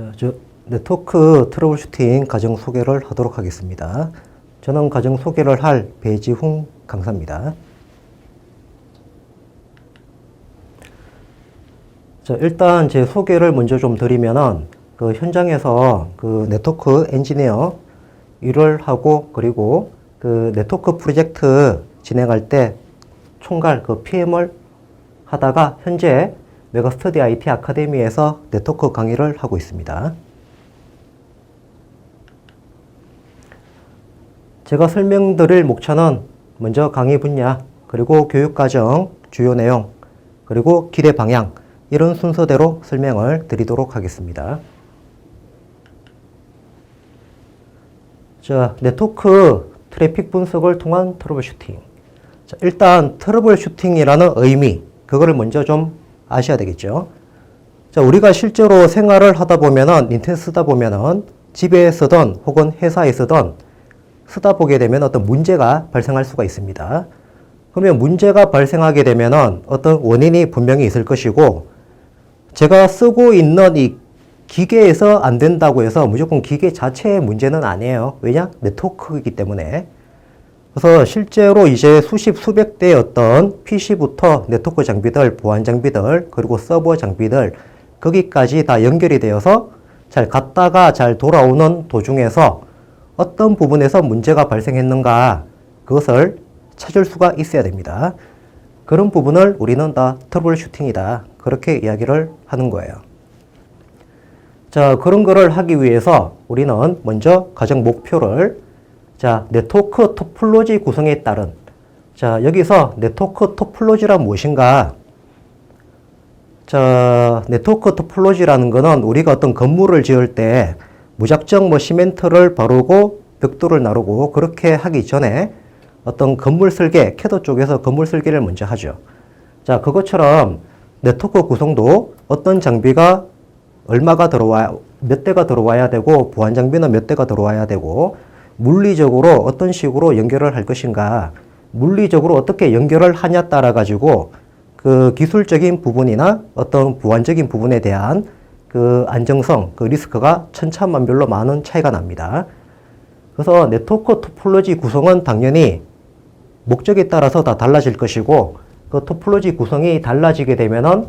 자, 저 네트워크 트러블 슈팅 과정 소개를 하도록 하겠습니다. 저는 과정 소개를 할 배지훈 강사입니다. 자, 일단 제 소개를 먼저 좀 드리면은 그 현장에서 그 네트워크 엔지니어 일을 하고 그리고 그 네트워크 프로젝트 진행할 때 총괄 그 PM을 하다가 현재 메가스터디 IT 아카데미에서 네트워크 강의를 하고 있습니다. 제가 설명드릴 목차는 먼저 강의 분야, 그리고 교육 과정, 주요 내용, 그리고 기대 방향 이런 순서대로 설명을 드리도록 하겠습니다. 자, 네트워크 트래픽 분석을 통한 트러블 슈팅. 자, 일단 트러블 슈팅이라는 의미, 그거를 먼저 좀 아셔야 되겠죠. 자, 우리가 실제로 생활을 하다 보면은, 인터넷 쓰다 보면은, 집에 쓰던 혹은 회사에 쓰던 쓰다 보게 되면 어떤 문제가 발생할 수가 있습니다. 그러면 문제가 발생하게 되면은 어떤 원인이 분명히 있을 것이고, 제가 쓰고 있는 이 기계에서 안 된다고 해서 무조건 기계 자체의 문제는 아니에요. 왜냐? 네트워크이기 때문에. 그래서 실제로 이제 수십 수백 대의 어떤 PC부터 네트워크 장비들, 보안 장비들, 그리고 서버 장비들, 거기까지 다 연결이 되어서 잘 갔다가 잘 돌아오는 도중에서 어떤 부분에서 문제가 발생했는가 그것을 찾을 수가 있어야 됩니다. 그런 부분을 우리는 다 트러블 슈팅이다. 그렇게 이야기를 하는 거예요. 자, 그런 거를 하기 위해서 우리는 먼저 가정 목표를 자, 네트워크 토폴로지 구성에 따른 자, 여기서 네트워크 토폴로지란 무엇인가? 자, 네트워크 토폴로지라는 거는 우리가 어떤 건물을 지을 때 무작정 뭐 시멘트를 바르고 벽돌을 나르고 그렇게 하기 전에 어떤 건물 설계, 캐도 쪽에서 건물 설계를 먼저 하죠. 자, 그것처럼 네트워크 구성도 어떤 장비가 얼마가 들어와야, 몇 대가 들어와야 되고, 보안 장비는 몇 대가 들어와야 되고, 물리적으로 어떤 식으로 연결을 할 것인가, 물리적으로 어떻게 연결을 하냐 따라 가지고 그 기술적인 부분이나 어떤 보안적인 부분에 대한 그 안정성, 그 리스크가 천차만별로 많은 차이가 납니다. 그래서 네트워크 토폴로지 구성은 당연히 목적에 따라서 다 달라질 것이고 그 토폴로지 구성이 달라지게 되면은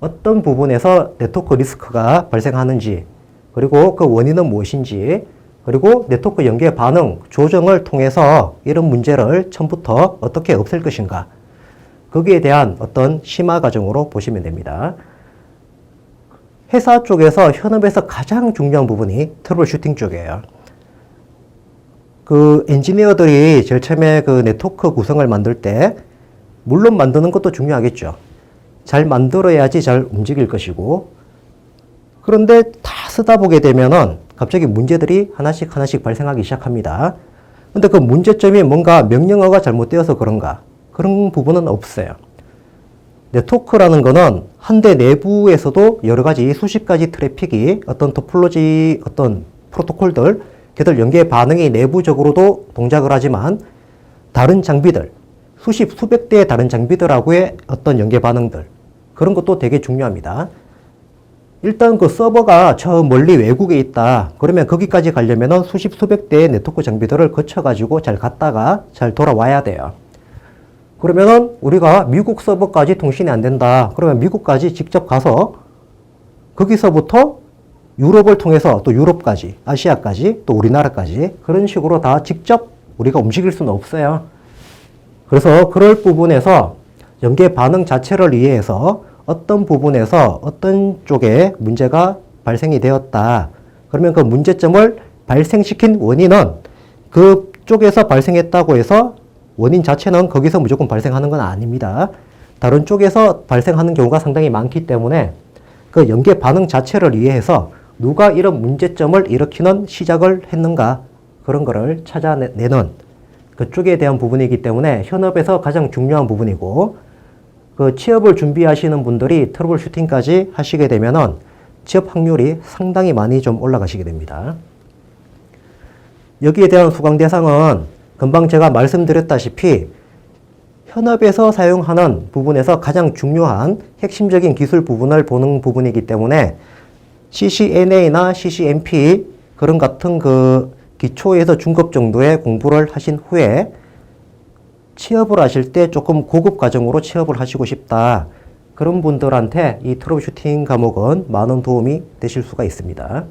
어떤 부분에서 네트워크 리스크가 발생하는지 그리고 그 원인은 무엇인지 그리고 네트워크 연계 반응 조정을 통해서 이런 문제를 처음부터 어떻게 없앨 것인가 거기에 대한 어떤 심화 과정으로 보시면 됩니다. 회사 쪽에서 현업에서 가장 중요한 부분이 트러블 슈팅 쪽이에요. 그 엔지니어들이 제일 처음에 그 네트워크 구성을 만들 때 물론 만드는 것도 중요하겠죠. 잘 만들어야지 잘 움직일 것이고 그런데 다 쓰다 보게 되면은 갑자기 문제들이 하나씩 하나씩 발생하기 시작합니다. 근데 그 문제점이 뭔가 명령어가 잘못되어서 그런가? 그런 부분은 없어요. 네트워크라는 거는 한 대 내부에서도 여러 가지 수십 가지 트래픽이 어떤 토폴로지 어떤 프로토콜들 걔들 연계 반응이 내부적으로도 동작을 하지만 다른 장비들 수십 수백 대의 다른 장비들하고의 어떤 연계 반응들 그런 것도 되게 중요합니다. 일단 그 서버가 저 멀리 외국에 있다. 그러면 거기까지 가려면 수십 수백 대의 네트워크 장비들을 거쳐가지고 잘 갔다가 잘 돌아와야 돼요. 그러면은 우리가 미국 서버까지 통신이 안 된다. 그러면 미국까지 직접 가서 거기서부터 유럽을 통해서 또 유럽까지, 아시아까지, 또 우리나라까지 그런 식으로 다 직접 우리가 움직일 수는 없어요. 그래서 그럴 부분에서 연계 반응 자체를 이해해서 어떤 부분에서 어떤 쪽에 문제가 발생이 되었다. 그러면 그 문제점을 발생시킨 원인은 그 쪽에서 발생했다고 해서 원인 자체는 거기서 무조건 발생하는 건 아닙니다. 다른 쪽에서 발생하는 경우가 상당히 많기 때문에 그 연계 반응 자체를 이해해서 누가 이런 문제점을 일으키는 시작을 했는가 그런 거를 찾아내는 그쪽에 대한 부분이기 때문에 현업에서 가장 중요한 부분이고 그 취업을 준비하시는 분들이 트러블 슈팅까지 하시게 되면은 취업 확률이 상당히 많이 좀 올라가시게 됩니다. 여기에 대한 수강 대상은 금방 제가 말씀드렸다시피 현업에서 사용하는 부분에서 가장 중요한 핵심적인 기술 부분을 보는 부분이기 때문에 CCNA나 CCNP 그런 같은 그 기초에서 중급 정도의 공부를 하신 후에 취업을 하실 때 조금 고급 과정으로 취업을 하시고 싶다. 그런 분들한테 이 트러블슈팅 과목은 많은 도움이 되실 수가 있습니다.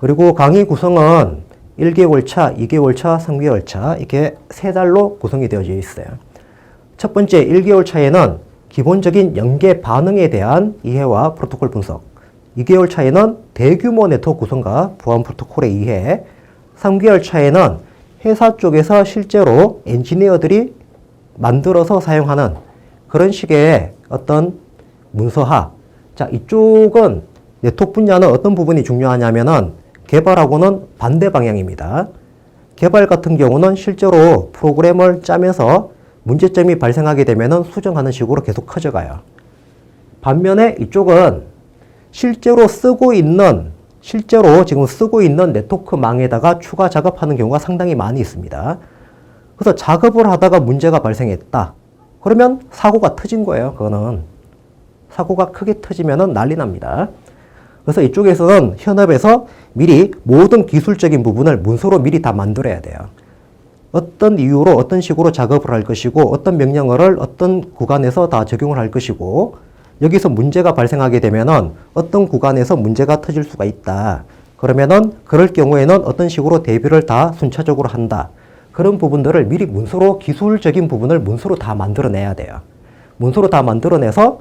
그리고 강의 구성은 1개월 차, 2개월 차, 3개월 차 이렇게 세 달로 구성이 되어져 있어요. 첫 번째 1개월 차에는 기본적인 연계 반응에 대한 이해와 프로토콜 분석. 2개월 차에는 대규모 네트워크 구성과 보안 프로토콜의 이해. 3개월 차에는 회사 쪽에서 실제로 엔지니어들이 만들어서 사용하는 그런 식의 어떤 문서화. 자, 이쪽은 네트워크 분야는 어떤 부분이 중요하냐면은 개발하고는 반대 방향입니다. 개발 같은 경우는 실제로 프로그램을 짜면서 문제점이 발생하게 되면은 수정하는 식으로 계속 커져가요. 반면에 이쪽은 실제로 쓰고 있는 실제로 지금 쓰고 있는 네트워크망에다가 추가 작업하는 경우가 상당히 많이 있습니다. 그래서 작업을 하다가 문제가 발생했다. 그러면 사고가 터진 거예요. 그거는 사고가 크게 터지면은 난리 납니다. 그래서 이쪽에서는 현업에서 미리 모든 기술적인 부분을 문서로 미리 다 만들어야 돼요. 어떤 이유로 어떤 식으로 작업을 할 것이고 어떤 명령어를 어떤 구간에서 다 적용을 할 것이고 여기서 문제가 발생하게 되면은 어떤 구간에서 문제가 터질 수가 있다. 그러면은 그럴 경우에는 어떤 식으로 대비를 다 순차적으로 한다. 그런 부분들을 미리 문서로 기술적인 부분을 문서로 다 만들어내야 돼요. 문서로 다 만들어내서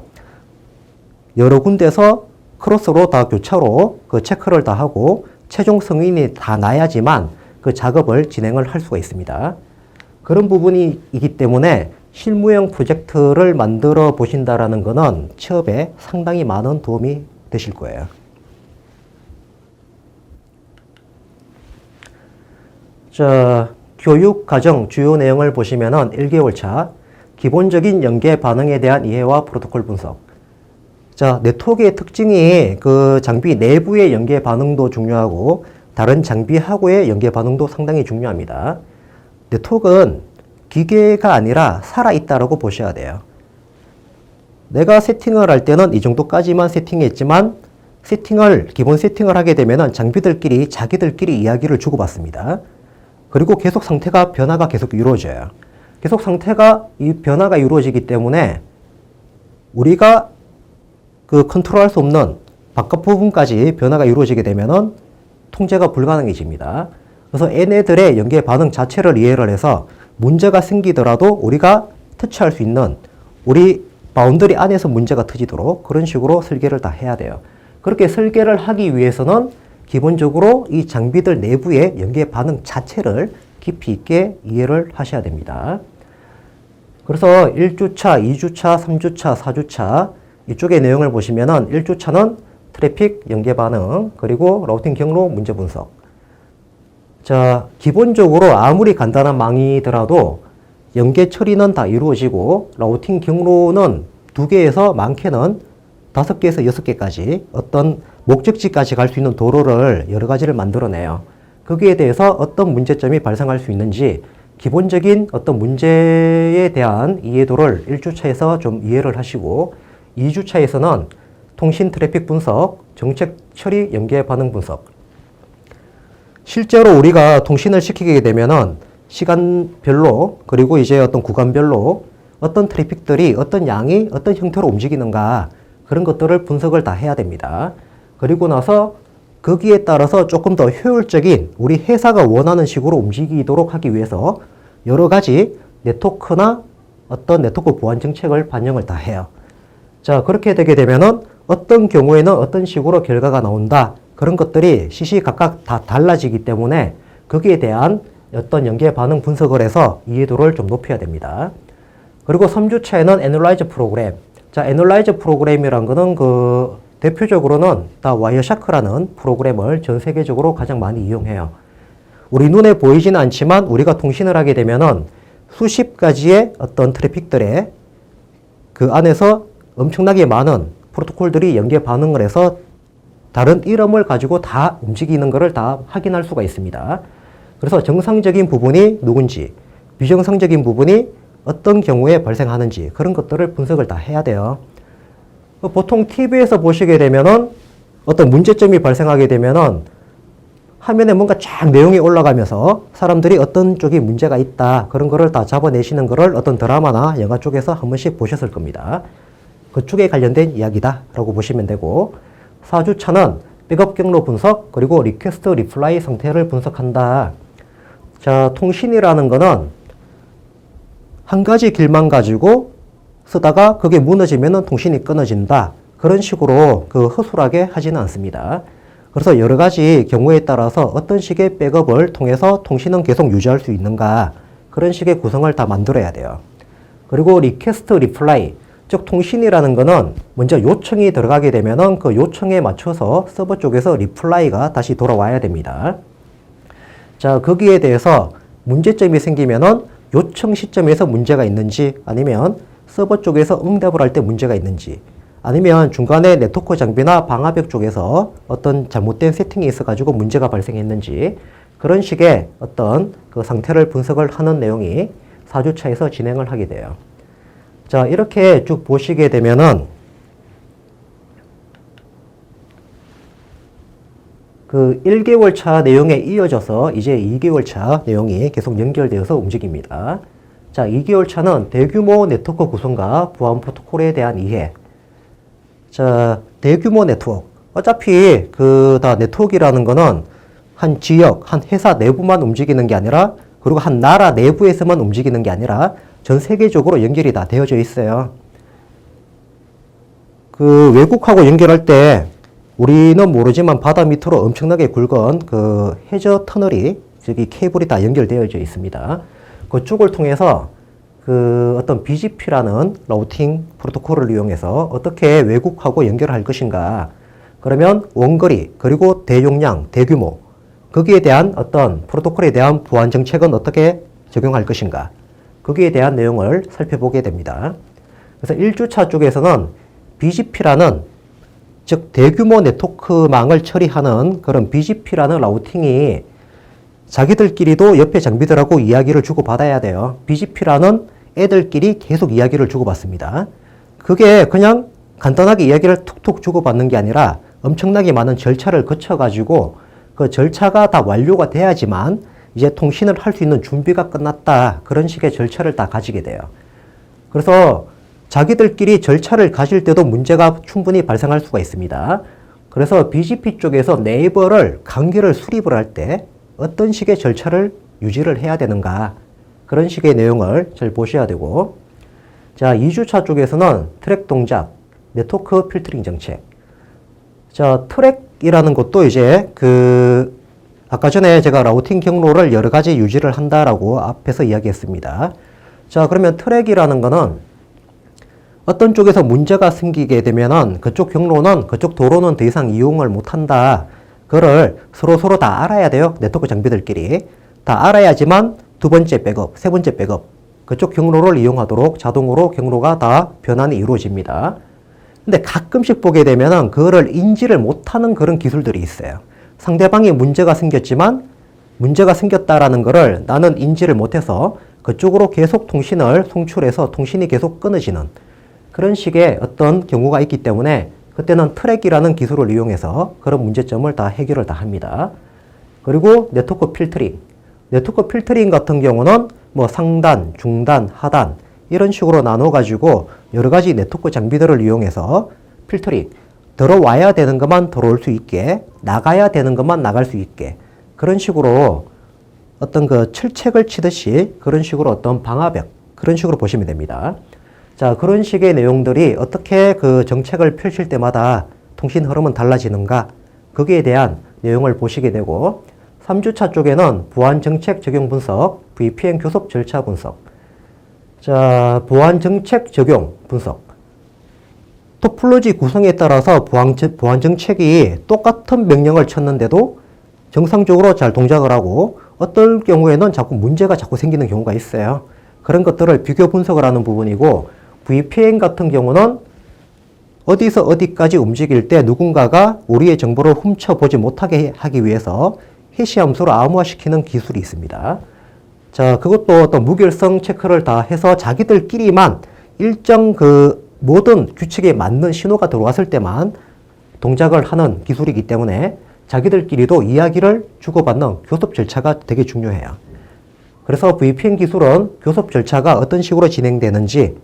여러 군데서 크로스로 다 교차로 그 체크를 다 하고 최종 승인이 다 나야지만 그 작업을 진행을 할 수가 있습니다. 그런 부분이 있기 때문에 실무형 프로젝트를 만들어 보신다라는 것은 취업에 상당히 많은 도움이 되실 거예요. 자, 교육 과정 주요 내용을 보시면은 1개월 차 기본적인 연계 반응에 대한 이해와 프로토콜 분석. 자, 네트워크의 특징이 그 장비 내부의 연계 반응도 중요하고 다른 장비하고의 연계 반응도 상당히 중요합니다. 네트워크는 기계가 아니라 살아있다라고 보셔야 돼요. 내가 세팅을 할 때는 이 정도까지만 세팅했지만 세팅을 기본 세팅을 하게 되면 장비들끼리 자기들끼리 이야기를 주고받습니다. 그리고 계속 상태가 변화가 계속 이루어져요. 계속 상태가 이 변화가 이루어지기 때문에 우리가 그 컨트롤할 수 없는 바깥 부분까지 변화가 이루어지게 되면은 통제가 불가능해집니다. 그래서 얘네들의 연계 반응 자체를 이해를 해서 문제가 생기더라도 우리가 터치할 수 있는 우리 바운더리 안에서 문제가 터지도록 그런 식으로 설계를 다 해야 돼요. 그렇게 설계를 하기 위해서는 기본적으로 이 장비들 내부의 연계 반응 자체를 깊이 있게 이해를 하셔야 됩니다. 그래서 1주차, 2주차, 3주차, 4주차 이쪽의 내용을 보시면은 1주차는 트래픽 연계 반응, 그리고 라우팅 경로 문제 분석. 자, 기본적으로 아무리 간단한 망이더라도 연계 처리는 다 이루어지고 라우팅 경로는 두 개에서 많게는 다섯 개에서 여섯 개까지 어떤 목적지까지 갈 수 있는 도로를 여러 가지를 만들어내요. 거기에 대해서 어떤 문제점이 발생할 수 있는지 기본적인 어떤 문제에 대한 이해도를 1주차에서 좀 이해를 하시고 2주차에서는 통신 트래픽 분석, 정책 처리 연계 반응 분석. 실제로 우리가 통신을 시키게 되면은 시간별로 그리고 이제 어떤 구간별로 어떤 트래픽들이 어떤 양이 어떤 형태로 움직이는가 그런 것들을 분석을 다 해야 됩니다. 그리고 나서 거기에 따라서 조금 더 효율적인 우리 회사가 원하는 식으로 움직이도록 하기 위해서 여러 가지 네트워크나 어떤 네트워크 보안 정책을 반영을 다 해요. 자, 그렇게 되게 되면은 어떤 경우에는 어떤 식으로 결과가 나온다. 그런 것들이 시시각각 다 달라지기 때문에 거기에 대한 어떤 연계 반응 분석을 해서 이해도를 좀 높여야 됩니다. 그리고 3주차에는 애널라이즈 프로그램. 자, 애널라이즈 프로그램이란 거는 그 대표적으로는 다 와이어샤크라는 프로그램을 전 세계적으로 가장 많이 이용해요. 우리 눈에 보이지는 않지만 우리가 통신을 하게 되면은 수십 가지의 어떤 트래픽들의 그 안에서 엄청나게 많은 프로토콜들이 연계 반응을 해서 다른 이름을 가지고 다 움직이는 것을 다 확인할 수가 있습니다. 그래서 정상적인 부분이 누군지, 비정상적인 부분이 어떤 경우에 발생하는지 그런 것들을 분석을 다 해야 돼요. 보통 TV에서 보시게 되면은 어떤 문제점이 발생하게 되면은 화면에 뭔가 쫙 내용이 올라가면서 사람들이 어떤 쪽이 문제가 있다 그런 거를 다 잡아내시는 거를 어떤 드라마나 영화 쪽에서 한 번씩 보셨을 겁니다. 그쪽에 관련된 이야기다라고 보시면 되고 4주차는 백업 경로 분석 그리고 리퀘스트 리플라이 상태를 분석한다. 자, 통신이라는 거는 한 가지 길만 가지고 쓰다가 그게 무너지면 통신이 끊어진다. 그런 식으로 그 허술하게 하지는 않습니다. 그래서 여러 가지 경우에 따라서 어떤 식의 백업을 통해서 통신은 계속 유지할 수 있는가 그런 식의 구성을 다 만들어야 돼요. 그리고 리퀘스트 리플라이 즉 통신이라는 거는 먼저 요청이 들어가게 되면은 그 요청에 맞춰서 서버 쪽에서 리플라이가 다시 돌아와야 됩니다. 자, 거기에 대해서 문제점이 생기면은 요청 시점에서 문제가 있는지 아니면 서버 쪽에서 응답을 할 때 문제가 있는지 아니면 중간에 네트워크 장비나 방화벽 쪽에서 어떤 잘못된 세팅이 있어가지고 문제가 발생했는지 그런 식의 어떤 그 상태를 분석을 하는 내용이 4주차에서 진행을 하게 돼요. 자, 이렇게 쭉 보시게 되면은 그 1개월 차 내용에 이어져서 이제 2개월 차 내용이 계속 연결되어서 움직입니다. 자, 2개월 차는 대규모 네트워크 구성과 보안 프로토콜에 대한 이해. 자, 대규모 네트워크. 어차피 그 다 네트워크라는 거는 한 지역, 한 회사 내부만 움직이는 게 아니라 그리고 한 나라 내부에서만 움직이는 게 아니라 전 세계적으로 연결이 다 되어져 있어요. 그 외국하고 연결할 때 우리는 모르지만 바다 밑으로 엄청나게 굵은 그 해저 터널이 저기 케이블이 다 연결되어져 있습니다. 그쪽을 통해서 그 어떤 BGP라는 라우팅 프로토콜을 이용해서 어떻게 외국하고 연결할 것인가. 그러면 원거리 그리고 대용량, 대규모 거기에 대한 어떤 프로토콜에 대한 보안 정책은 어떻게 적용할 것인가. 거기에 대한 내용을 살펴보게 됩니다. 그래서 1주차 쪽에서는 BGP라는 즉 대규모 네트워크망을 처리하는 그런 BGP라는 라우팅이 자기들끼리도 옆에 장비들하고 이야기를 주고받아야 돼요. BGP라는 애들끼리 계속 이야기를 주고받습니다. 그게 그냥 간단하게 이야기를 툭툭 주고받는 게 아니라 엄청나게 많은 절차를 거쳐가지고 그 절차가 다 완료가 돼야지만 이제 통신을 할 수 있는 준비가 끝났다. 그런 식의 절차를 다 가지게 돼요. 그래서 자기들끼리 절차를 가질 때도 문제가 충분히 발생할 수가 있습니다. 그래서 BGP 쪽에서 네이버를 관계를 수립을 할 때 어떤 식의 절차를 유지를 해야 되는가 그런 식의 내용을 잘 보셔야 되고 자 2주차 쪽에서는 트랙 동작, 네트워크 필터링 정책 자 트랙이라는 것도 이제 그 아까 전에 제가 라우팅 경로를 여러 가지 유지를 한다라고 앞에서 이야기했습니다. 자 그러면 트랙이라는 거는 어떤 쪽에서 문제가 생기게 되면은 그쪽 경로는 그쪽 도로는 더 이상 이용을 못 한다. 그거를 서로 서로 다 알아야 돼요. 네트워크 장비들끼리. 다 알아야지만 두 번째 백업, 세 번째 백업. 그쪽 경로를 이용하도록 자동으로 경로가 다 변환이 이루어집니다. 근데 가끔씩 보게 되면은 그거를 인지를 못하는 그런 기술들이 있어요. 상대방이 문제가 생겼지만 문제가 생겼다라는 거를 나는 인지를 못해서 그쪽으로 계속 통신을 송출해서 통신이 계속 끊어지는 그런 식의 어떤 경우가 있기 때문에 그때는 트랙이라는 기술을 이용해서 그런 문제점을 다 해결을 다 합니다. 그리고 네트워크 필터링. 네트워크 필터링 같은 경우는 뭐 상단, 중단, 하단 이런 식으로 나눠 가지고 여러 가지 네트워크 장비들을 이용해서 필터링 들어와야 되는 것만 들어올 수 있게 나가야 되는 것만 나갈 수 있게 그런 식으로 어떤 그 철책을 치듯이 그런 식으로 어떤 방화벽 그런 식으로 보시면 됩니다. 자, 그런 식의 내용들이 어떻게 그 정책을 펼칠 때마다 통신 흐름은 달라지는가? 거기에 대한 내용을 보시게 되고, 3주차 쪽에는 보안 정책 적용 분석, VPN 교섭 절차 분석. 자, 보안 정책 적용 분석. 토플로지 구성에 따라서 보안, 정책이 똑같은 명령을 쳤는데도 정상적으로 잘 동작을 하고 어떨 경우에는 자꾸 문제가 자꾸 생기는 경우가 있어요. 그런 것들을 비교 분석을 하는 부분이고 VPN 같은 경우는 어디서 어디까지 움직일 때 누군가가 우리의 정보를 훔쳐보지 못하게 하기 위해서 해시 함수를 암호화시키는 기술이 있습니다. 자, 그것도 어떤 무결성 체크를 다 해서 자기들끼리만 일정 그 모든 규칙에 맞는 신호가 들어왔을 때만 동작을 하는 기술이기 때문에 자기들끼리도 이야기를 주고받는 교섭 절차가 되게 중요해요. 그래서 VPN 기술은 교섭 절차가 어떤 식으로 진행되는지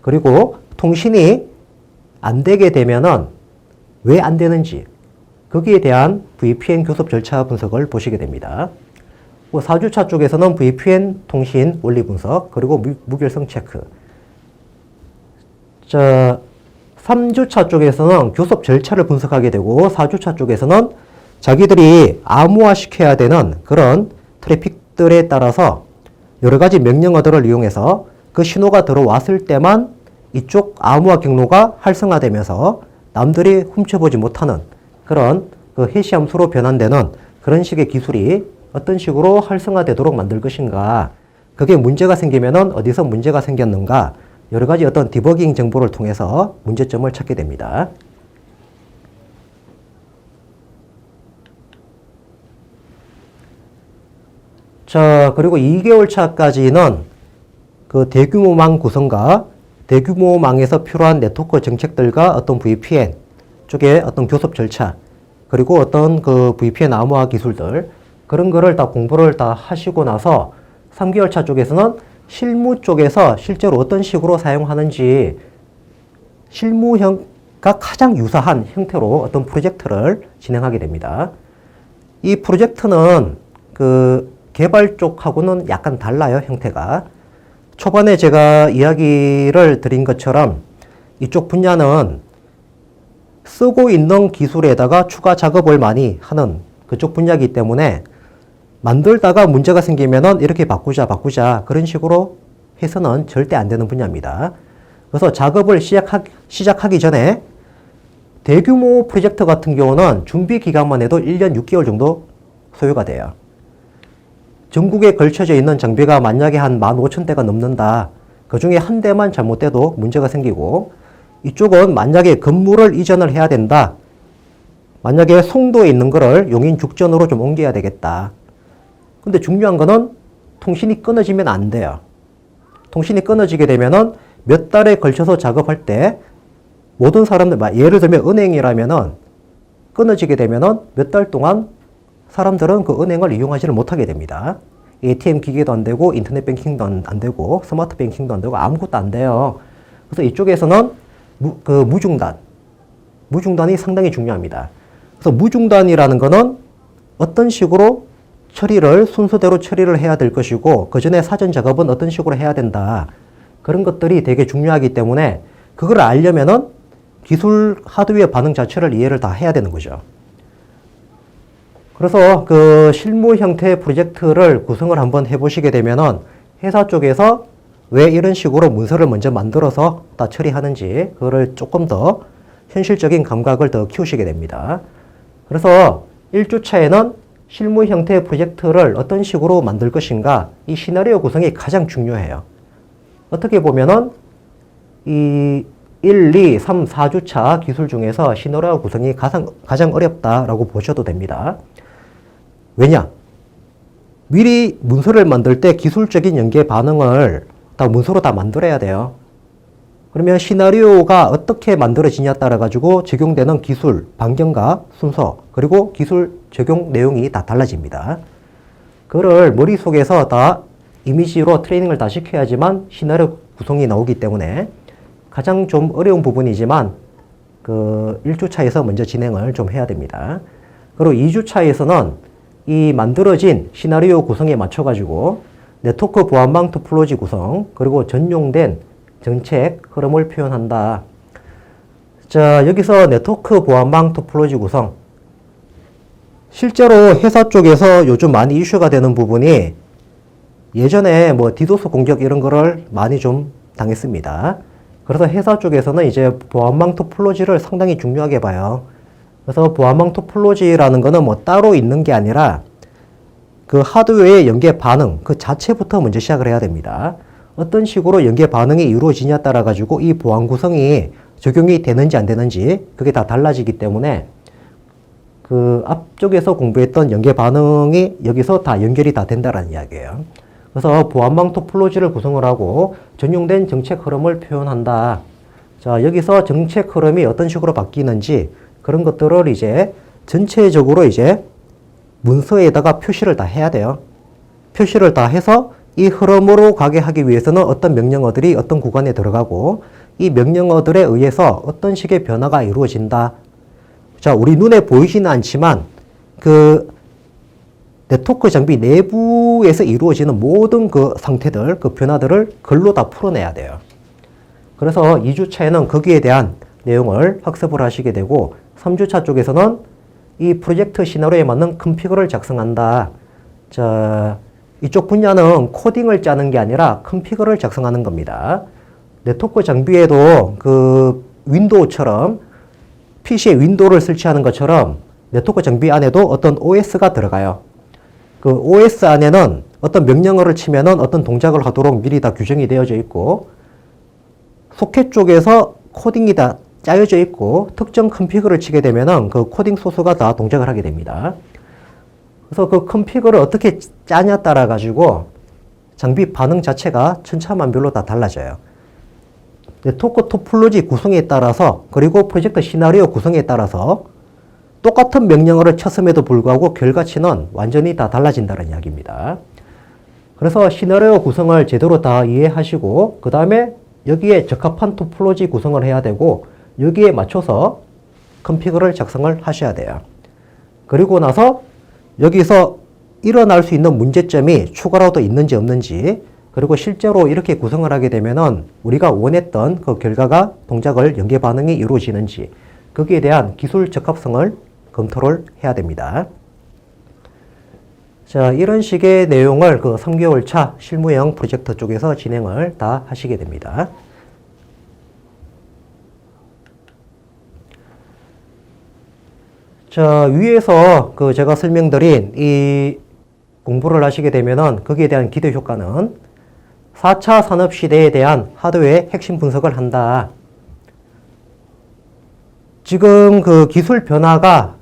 그리고 통신이 안 되게 되면은 왜 안 되는지 거기에 대한 VPN 교섭 절차 분석을 보시게 됩니다. 4주차 쪽에서는 VPN 통신 원리 분석 그리고 무, 무결성 체크 자, 3주차 쪽에서는 교섭 절차를 분석하게 되고 4주차 쪽에서는 자기들이 암호화시켜야 되는 그런 트래픽들에 따라서 여러 가지 명령어들을 이용해서 그 신호가 들어왔을 때만 이쪽 암호화 경로가 활성화되면서 남들이 훔쳐보지 못하는 그런 그 해시 함수로 변환되는 그런 식의 기술이 어떤 식으로 활성화되도록 만들 것인가. 그게 문제가 생기면은 어디서 문제가 생겼는가 여러 가지 어떤 디버깅 정보를 통해서 문제점을 찾게 됩니다. 자, 그리고 2개월 차까지는 그 대규모망 구성과 대규모망에서 필요한 네트워크 정책들과 어떤 VPN 쪽에 어떤 교섭 절차 그리고 어떤 그 VPN 암호화 기술들 그런 거를 다 공부를 다 하시고 나서 3개월 차 쪽에서는 실무 쪽에서 실제로 어떤 식으로 사용하는지 실무형과 가장 유사한 형태로 어떤 프로젝트를 진행하게 됩니다. 이 프로젝트는 그 개발 쪽하고는 약간 달라요, 형태가. 초반에 제가 이야기를 드린 것처럼 이쪽 분야는 쓰고 있는 기술에다가 추가 작업을 많이 하는 그쪽 분야이기 때문에 만들다가 문제가 생기면은 이렇게 바꾸자, 바꾸자. 그런 식으로 해서는 절대 안 되는 분야입니다. 그래서 작업을 시작하, 시작하기 전에 대규모 프로젝트 같은 경우는 준비 기간만 해도 1년 6개월 정도 소요가 돼요. 전국에 걸쳐져 있는 장비가 만약에 한 15,000대가 넘는다. 그 중에 한 대만 잘못돼도 문제가 생기고 이쪽은 만약에 건물을 이전을 해야 된다. 만약에 송도에 있는 거를 용인 죽전으로 좀 옮겨야 되겠다. 근데 중요한 거는 통신이 끊어지면 안 돼요. 통신이 끊어지게 되면은 몇 달에 걸쳐서 작업할 때 모든 사람들, 예를 들면 은행이라면은 끊어지게 되면은 몇 달 동안 사람들은 그 은행을 이용하지를 못하게 됩니다. ATM 기계도 안 되고 인터넷 뱅킹도 안 되고 스마트 뱅킹도 안 되고 아무것도 안 돼요. 그래서 이쪽에서는 무, 그 무중단, 무중단이 상당히 중요합니다. 그래서 무중단이라는 거는 어떤 식으로 처리를 순서대로 처리를 해야 될 것이고 그 전에 사전 작업은 어떤 식으로 해야 된다. 그런 것들이 되게 중요하기 때문에 그걸 알려면은 기술 하드웨어 반응 자체를 이해를 다 해야 되는 거죠. 그래서 그 실무 형태 프로젝트를 구성을 한번 해보시게 되면은 회사 쪽에서 왜 이런 식으로 문서를 먼저 만들어서 다 처리하는지 그거를 조금 더 현실적인 감각을 더 키우시게 됩니다. 그래서 1주차에는 실무 형태의 프로젝트를 어떤 식으로 만들 것인가 이 시나리오 구성이 가장 중요해요. 어떻게 보면은 이 1, 2, 3, 4주차 기술 중에서 시나리오 구성이 가장, 가장 어렵다라고 보셔도 됩니다. 왜냐? 미리 문서를 만들 때 기술적인 연계 반응을 다 문서로 다 만들어야 돼요. 그러면 시나리오가 어떻게 만들어지냐 따라 가지고 적용되는 기술, 반경과 순서, 그리고 기술 적용 내용이 다 달라집니다. 그를 머릿속에서 다 이미지로 트레이닝을 다 시켜야지만 시나리오 구성이 나오기 때문에 가장 좀 어려운 부분이지만 그 1주차에서 먼저 진행을 좀 해야 됩니다. 그리고 2주차에서는 이 만들어진 시나리오 구성에 맞춰 가지고 네트워크 보안망 토폴로지 구성 그리고 전용된 정책 흐름을 표현한다. 자, 여기서 네트워크 보안망 토폴로지 구성. 실제로 회사 쪽에서 요즘 많이 이슈가 되는 부분이 예전에 뭐 디도스 공격 이런 거를 많이 좀 당했습니다. 그래서 회사 쪽에서는 이제 보안망 토폴로지를 상당히 중요하게 봐요. 그래서 보안망 토폴로지라는 거는 뭐 따로 있는 게 아니라 그 하드웨어의 연계 반응 그 자체부터 먼저 시작을 해야 됩니다. 어떤 식으로 연계 반응이 이루어지냐 따라 가지고 이 보안 구성이 적용이 되는지 안 되는지 그게 다 달라지기 때문에 그 앞쪽에서 공부했던 연계 반응이 여기서 다 연결이 다 된다라는 이야기예요. 그래서 보안망 토폴로지를 구성을 하고 전용된 정책 흐름을 표현한다. 자, 여기서 정책 흐름이 어떤 식으로 바뀌는지 그런 것들을 이제 전체적으로 이제 문서에다가 표시를 다 해야 돼요. 표시를 다 해서 이 흐름으로 가게 하기 위해서는 어떤 명령어들이 어떤 구간에 들어가고 이 명령어들에 의해서 어떤 식의 변화가 이루어진다. 자, 우리 눈에 보이지는 않지만 그 네트워크 장비 내부에서 이루어지는 모든 그 상태들, 그 변화들을 글로 다 풀어내야 돼요. 그래서 2주차에는 거기에 대한 내용을 학습을 하시게 되고 3주차 쪽에서는 이 프로젝트 시나리오에 맞는 컨피그를 작성한다. 자, 이쪽 분야는 코딩을 짜는 게 아니라 컨피그를 작성하는 겁니다. 네트워크 장비에도 그 윈도우처럼 PC에 윈도우를 설치하는 것처럼 네트워크 장비 안에도 어떤 OS가 들어가요. 그 OS 안에는 어떤 명령어를 치면은 어떤 동작을 하도록 미리 다 규정이 되어져 있고 소켓 쪽에서 코딩이 다 짜여져 있고 특정 컨피그를 치게 되면은 그 코딩 소스가 다 동작을 하게 됩니다. 그래서 그 컨피그를 어떻게 짜냐 따라 가지고 장비 반응 자체가 천차만별로 다 달라져요. 네트워크 토폴로지 구성에 따라서 그리고 프로젝트 시나리오 구성에 따라서 똑같은 명령어를 쳤음에도 불구하고 결과치는 완전히 다 달라진다는 이야기입니다. 그래서 시나리오 구성을 제대로 다 이해하시고 그 다음에 여기에 적합한 토폴로지 구성을 해야 되고 여기에 맞춰서 컨피그를 작성을 하셔야 돼요. 그리고 나서 여기서 일어날 수 있는 문제점이 추가로도 있는지 없는지 그리고 실제로 이렇게 구성을 하게 되면은 우리가 원했던 그 결과가 동작을 연계 반응이 이루어지는지 거기에 대한 기술 적합성을 검토를 해야 됩니다. 자, 이런 식의 내용을 그 3개월 차 실무형 프로젝트 쪽에서 진행을 다 하시게 됩니다. 자, 위에서 그 제가 설명드린 이 공부를 하시게 되면은 거기에 대한 기대 효과는 4차 산업 시대에 대한 하드웨어의 핵심 분석을 한다. 지금 그 기술 변화가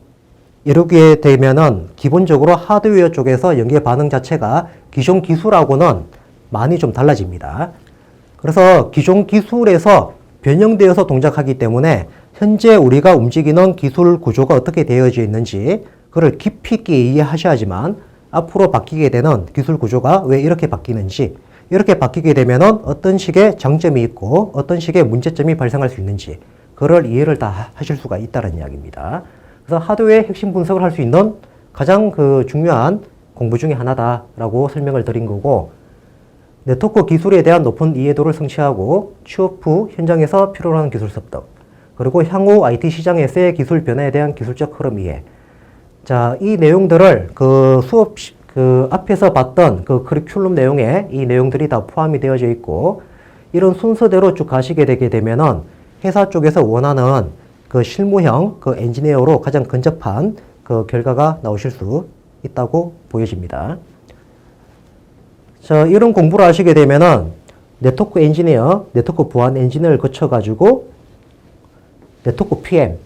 이루게 되면은 기본적으로 하드웨어 쪽에서 연계 반응 자체가 기존 기술하고는 많이 좀 달라집니다. 그래서 기존 기술에서 변형되어서 동작하기 때문에 현재 우리가 움직이는 기술 구조가 어떻게 되어져 있는지 그걸 깊이 있게 이해하셔야지만 앞으로 바뀌게 되는 기술 구조가 왜 이렇게 바뀌는지 이렇게 바뀌게 되면은 어떤 식의 장점이 있고 어떤 식의 문제점이 발생할 수 있는지 그걸 이해를 다 하실 수가 있다는 이야기입니다. 그래서 하드웨어 핵심 분석을 할 수 있는 가장 그 중요한 공부 중에 하나다라고 설명을 드린 거고 네트워크 기술에 대한 높은 이해도를 성취하고 취업 후 현장에서 필요로 하는 기술 습득 그리고 향후 IT 시장에서의 기술 변화에 대한 기술적 흐름 이해 자, 이 내용들을 그 수업 시- 그 앞에서 봤던 그 커리큘럼 내용에 이 내용들이 다 포함이 되어져 있고 이런 순서대로 쭉 가시게 되게 되면은 회사 쪽에서 원하는 그 실무형 그 엔지니어로 가장 근접한 그 결과가 나오실 수 있다고 보여집니다. 자, 이런 공부를 하시게 되면은 네트워크 엔지니어, 네트워크 보안 엔지니어를 거쳐가지고 네트워크 PM,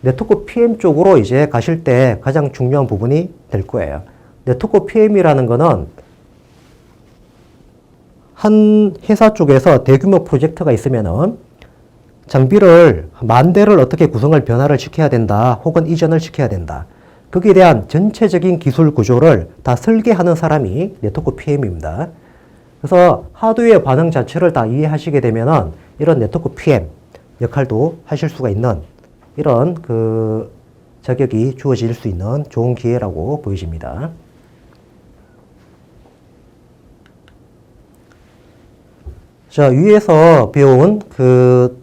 네트워크 PM 쪽으로 이제 가실 때 가장 중요한 부분이 될 거예요. 네트워크 PM이라는 거는 한 회사 쪽에서 대규모 프로젝트가 있으면은 장비를 만 대를 어떻게 구성을 변화를 시켜야 된다 혹은 이전을 시켜야 된다. 거기에 대한 전체적인 기술 구조를 다 설계하는 사람이 네트워크 PM입니다. 그래서 하드웨어 반응 자체를 다 이해하시게 되면은 이런 네트워크 PM 역할도 하실 수가 있는 이런 그 자격이 주어질 수 있는 좋은 기회라고 보여집니다. 자, 위에서 배운 그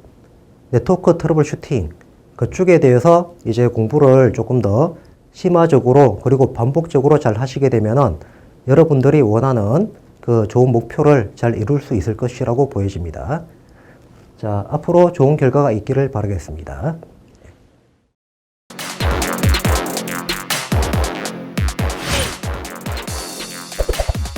네트워크 트러블 슈팅 그쪽에 대해서 이제 공부를 조금 더 심화적으로 그리고 반복적으로 잘 하시게 되면은 여러분들이 원하는 그 좋은 목표를 잘 이룰 수 있을 것이라고 보여집니다. 자, 앞으로 좋은 결과가 있기를 바라겠습니다.